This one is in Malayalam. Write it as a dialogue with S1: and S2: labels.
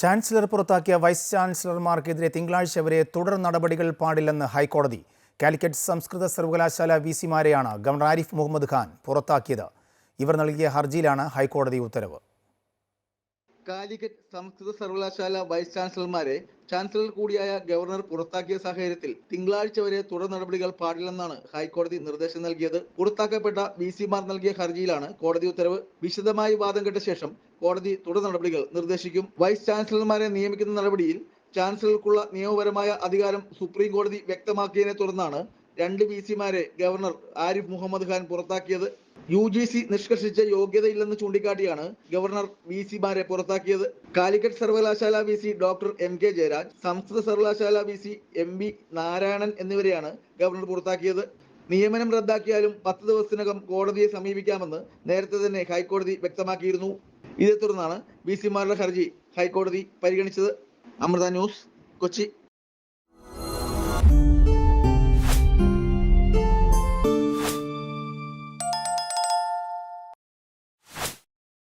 S1: ചാൻസലർ പുറത്താക്കിയ വൈസ് ചാൻസലർമാർക്കെതിരെ തിങ്കളാഴ്ച വരെ തുടർ നടപടികൾ പാടില്ലെന്ന് ഹൈക്കോടതി. കാലിക്കറ്റ് സംസ്കൃത സർവകലാശാല വി സിമാരെയാണ് ഗവർണർ ആരിഫ് മുഹമ്മദ് ഖാൻ പുറത്താക്കിയത്. ഇവർ നൽകിയ ഹർജിയിലാണ് ഹൈക്കോടതി ഉത്തരവ്.
S2: കാലിക്കറ്റ് സംസ്കൃത സർവകലാശാല വൈസ് ചാൻസലർമാരെ ചാൻസലർ കൂടിയായ ഗവർണർ പുറത്താക്കിയ സാഹചര്യത്തിൽ തിങ്കളാഴ്ച വരെ തുടർ നടപടികൾ പാടില്ലെന്നാണ് ഹൈക്കോടതി നിർദ്ദേശം നൽകിയത്. പുറത്താക്കപ്പെട്ട വി സിമാർ നൽകിയ ഹർജിയിലാണ് കോടതി ഉത്തരവ്. വിശദമായി വാദം കേട്ട ശേഷം കോടതി തുടർ നടപടികൾ നിർദ്ദേശിക്കും. വൈസ് ചാൻസലർമാരെ നിയമിക്കുന്ന നടപടിയിൽ ചാൻസലർക്കുള്ള നിയമപരമായ അധികാരം സുപ്രീം കോടതി വ്യക്തമാക്കിയതിനെ തുടർന്നാണ് രണ്ട് വി സിമാരെ ഗവർണർ ആരിഫ് മുഹമ്മദ് ഖാൻ പുറത്താക്കിയത്. യു ജി സി നിഷ്കർഷിച്ച യോഗ്യതയില്ലെന്ന് ചൂണ്ടിക്കാട്ടിയാണ് ഗവർണർ വി സിമാരെ പുറത്താക്കിയത്. കാലിക്കറ്റ് സർവകലാശാല V C doctor M K Jayaraj സംസ്കൃത സർവകലാശാല V C M V Narayanan എന്നിവരെയാണ് ഗവർണർ പുറത്താക്കിയത്. നിയമനം റദ്ദാക്കിയാലും പത്ത് ദിവസത്തിനകം കോടതിയെ സമീപിക്കാമെന്ന് നേരത്തെ തന്നെ ഹൈക്കോടതി വ്യക്തമാക്കിയിരുന്നു. ഇതേ തുടർന്നാണ് വി സിമാരുടെ ഹർജി ഹൈക്കോടതി പരിഗണിച്ചത്. അമൃത ന്യൂസ് കൊച്ചി.